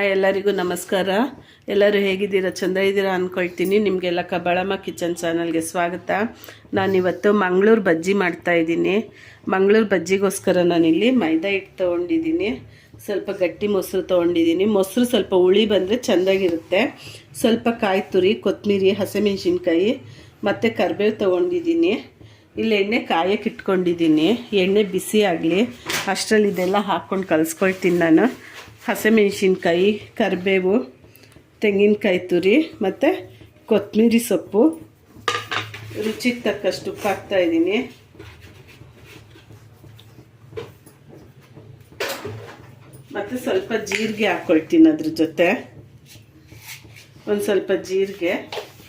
Hi ಎಲ್ಲರಿಗೂ ನಮಸ್ಕಾರ. ಎಲ್ಲರೂ ಹೇಗಿದ್ದೀರಾ? ಚಂದ ಇದ್ದೀರಾ ಅಂದ್ಕೊಳ್ತೀನಿ ನಿಮಗೆಲ್ಲ ಕಬಳಮ್ಮ ಕಿಚನ್ ಚಾನಲ್ಗೆ ಸ್ವಾಗತ. ನಾನಿವತ್ತು ಮಂಗಳೂರು ಬಜ್ಜಿ ಮಾಡ್ತಾ ಇದ್ದೀನಿ. ಮಂಗಳೂರು ಬಜ್ಜಿಗೋಸ್ಕರ ನಾನಿಲ್ಲಿ ಮೈದಾ ಹಿಟ್ಟು ತೊಗೊಂಡಿದ್ದೀನಿ. ಸ್ವಲ್ಪ ಗಟ್ಟಿ ಮೊಸರು ತೊಗೊಂಡಿದ್ದೀನಿ. ಮೊಸರು ಸ್ವಲ್ಪ ಹುಳಿ ಬಂದರೆ ಚೆಂದಾಗಿರುತ್ತೆ. ಸ್ವಲ್ಪ ಕಾಯಿ ತುರಿ ಕೊತ್ತಂಬರಿ ಹಸಿಮೆಣ್ಸಿನ್ಕಾಯಿ, ಮತ್ತು ಕರಿಬೇವು ತೊಗೊಂಡಿದ್ದೀನಿ. ಇಲ್ಲಿ ಎಣ್ಣೆ ಕಾಯಕ್ಕೆ ಇಟ್ಕೊಂಡಿದ್ದೀನಿ. ಎಣ್ಣೆ ಬಿಸಿ ಆಗಲಿ. ಅಷ್ಟರಲ್ಲಿ ಇದೆಲ್ಲ ಹಾಕ್ಕೊಂಡು ಕಲಿಸ್ಕೊಳ್ತೀನಿ ನಾನು. ಹಸಿಮೆಣ್ಸಿನ್ಕಾಯಿ, ಕರಿಬೇವು, ತೆಂಗಿನಕಾಯಿ ತುರಿ ಮತ್ತು ಕೊತ್ತಂಬರಿ ಸೊಪ್ಪು. ರುಚಿಗೆ ತಕ್ಕಷ್ಟು ಉಪ್ಪು ಹಾಕ್ತಾಯಿದ್ದೀನಿ ಮತ್ತು ಸ್ವಲ್ಪ ಜೀರಿಗೆ ಹಾಕ್ಕೊಳ್ತೀನಿ ಅದ್ರ ಜೊತೆ. ಒಂದು ಸ್ವಲ್ಪ ಜೀರಿಗೆ.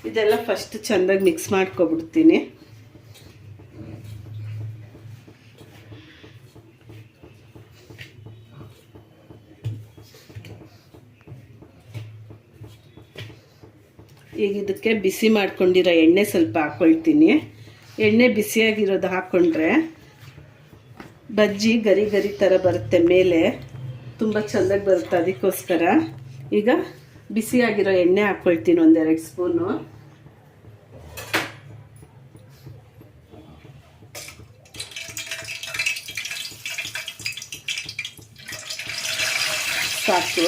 ಇದೆಲ್ಲ ಫಸ್ಟ್ ಚೆಂದಾಗಿ ಮಿಕ್ಸ್ ಮಾಡ್ಕೊಬಿಡ್ತೀನಿ. ಈಗ ಇದಕ್ಕೆ ಬಿಸಿ ಮಾಡ್ಕೊಂಡಿರೋ ಎಣ್ಣೆ ಸ್ವಲ್ಪ ಹಾಕ್ಕೊಳ್ತೀನಿ ಎಣ್ಣೆ ಬಿಸಿಯಾಗಿರೋದು ಹಾಕ್ಕೊಂಡ್ರೆ ಬಜ್ಜಿ ಗರಿ ಗರಿ ಥರ ಬರುತ್ತೆ ಮೇಲೆ. ತುಂಬ ಚೆಂದಾಗಿ ಬರುತ್ತೆ ಅದಕ್ಕೋಸ್ಕರ. ಈಗ ಬಿಸಿಯಾಗಿರೋ ಎಣ್ಣೆ ಹಾಕ್ಕೊಳ್ತೀನಿ ಒಂದೆರಡು ಸ್ಪೂನು. ಸಾಕು.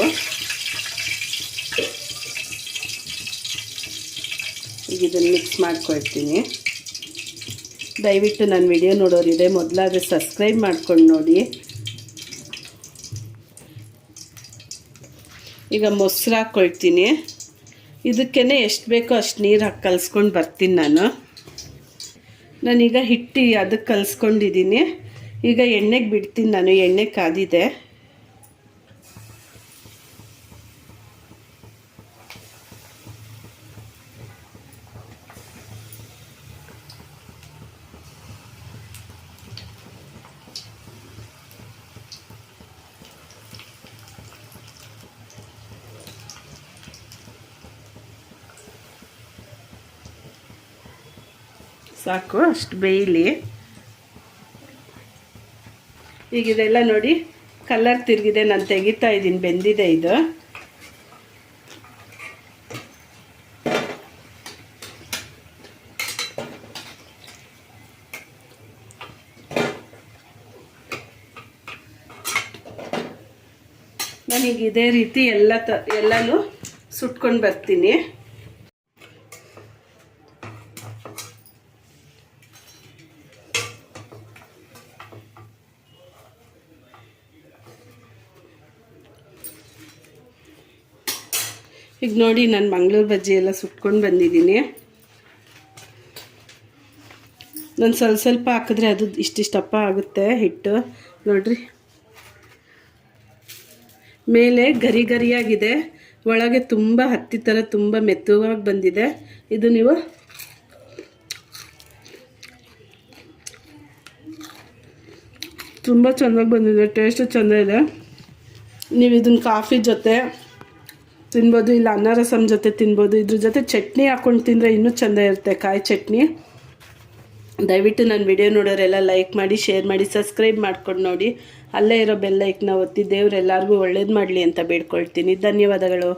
ಇದನ್ನು ಮಿಕ್ಸ್ ಮಾಡ್ಕೊಳ್ತೀನಿ. ದಯವಿಟ್ಟು ನನ್ನ ವಿಡಿಯೋ ನೋಡೋರಿದೆ ಮೊದಲಾದ್ರೆ ಸಬ್ಸ್ಕ್ರೈಬ್ ಮಾಡ್ಕೊಂಡು ನೋಡಿ. ಈಗ ಮೊಸರು ಹಾಕ್ಕೊಳ್ತೀನಿ ಇದಕ್ಕೇ ಎಷ್ಟು ಬೇಕೋ ಅಷ್ಟು ನೀರು ಹಾಕಿ ಕಲಿಸ್ಕೊಂಡು ಬರ್ತೀನಿ ನಾನು. ನಾನೀಗ ಹಿಟ್ಟು ಅದಕ್ಕೆ ಕಲಿಸ್ಕೊಂಡಿದ್ದೀನಿ ಈಗ ಎಣ್ಣೆಗೆ ಬಿಡ್ತೀನಿ ನಾನು, ಎಣ್ಣೆ ಕಾದಿದೆ. ಸಾಕು, ಅಷ್ಟು ಬೇಯಲಿ. ಈಗ ಇದೆಲ್ಲ ನೋಡಿ ಕಲ್ಲರ್ ತಿರುಗಿದೆ, ನಾನು ತೆಗಿತಾ ಇದ್ದೀನಿ, ಬೆಂದಿದೆ ಇದು. ನಾನೀಗ ಇದೇ ರೀತಿ ಎಲ್ಲ ತ, ಎಲ್ಲನೂ ಸುಟ್ಕೊಂಡು ಬರ್ತೀನಿ. ಈಗ ನೋಡಿ ನಾನು ಮಂಗಳೂರು ಬಜ್ಜಿ ಎಲ್ಲ ಸುಟ್ಕೊಂಡು ಬಂದಿದ್ದೀನಿ. ನಾನು ಸ್ವಲ್ಪ ಸ್ವಲ್ಪ ಹಾಕಿದ್ರೆ ಅದು ಇಷ್ಟಿಷ್ಟಪ್ಪ ಆಗುತ್ತೆ ಹಿಟ್ಟು. ನೋಡ್ರಿ. ಮೇಲೆ ಗರಿ ಗರಿಯಾಗಿದೆ. ಒಳಗೆ ತುಂಬ ಹತ್ತಿ ಥರ ತುಂಬ ಮೆತ್ತುವಾಗಿ ಬಂದಿದೆ. ಇದು ನೀವು ತುಂಬ ಚೆನ್ನಾಗಿ ಬಂದಿದೆ ಟೇಸ್ಟು ಚೆಂದ ಇದೆ. ನೀವು ಇದನ್ನು ಕಾಫಿ ಜೊತೆ ತಿನ್ಬೋದು, ಇಲ್ಲ ಅನ್ನ ರಸಮ್ ಜೊತೆ ತಿನ್ಬೋದು, ಇದ್ರ ಜೊತೆ ಚಟ್ನಿ ಹಾಕ್ಕೊಂಡು ತಿಂದರೆ ಇನ್ನೂ ಚೆಂದ ಇರುತ್ತೆ ಕಾಯಿ ಚಟ್ನಿ. ದಯವಿಟ್ಟು ನನ್ನ ವಿಡಿಯೋ ನೋಡೋರೆಲ್ಲ ಲೈಕ್ ಮಾಡಿ ಶೇರ್ ಮಾಡಿ ಸಬ್ಸ್ಕ್ರೈಬ್ ಮಾಡ್ಕೊಂಡು ನೋಡಿ. ಅಲ್ಲೇ ಇರೋ ಬೆಲ್ಲೈಕ್ನ ಒತ್ತಿ ದೇವ್ರು ಎಲ್ಲರಿಗೂ ಒಳ್ಳೇದು ಮಾಡಲಿ ಅಂತ ಬೇಡ್ಕೊಳ್ತೀನಿ. ಧನ್ಯವಾದಗಳು.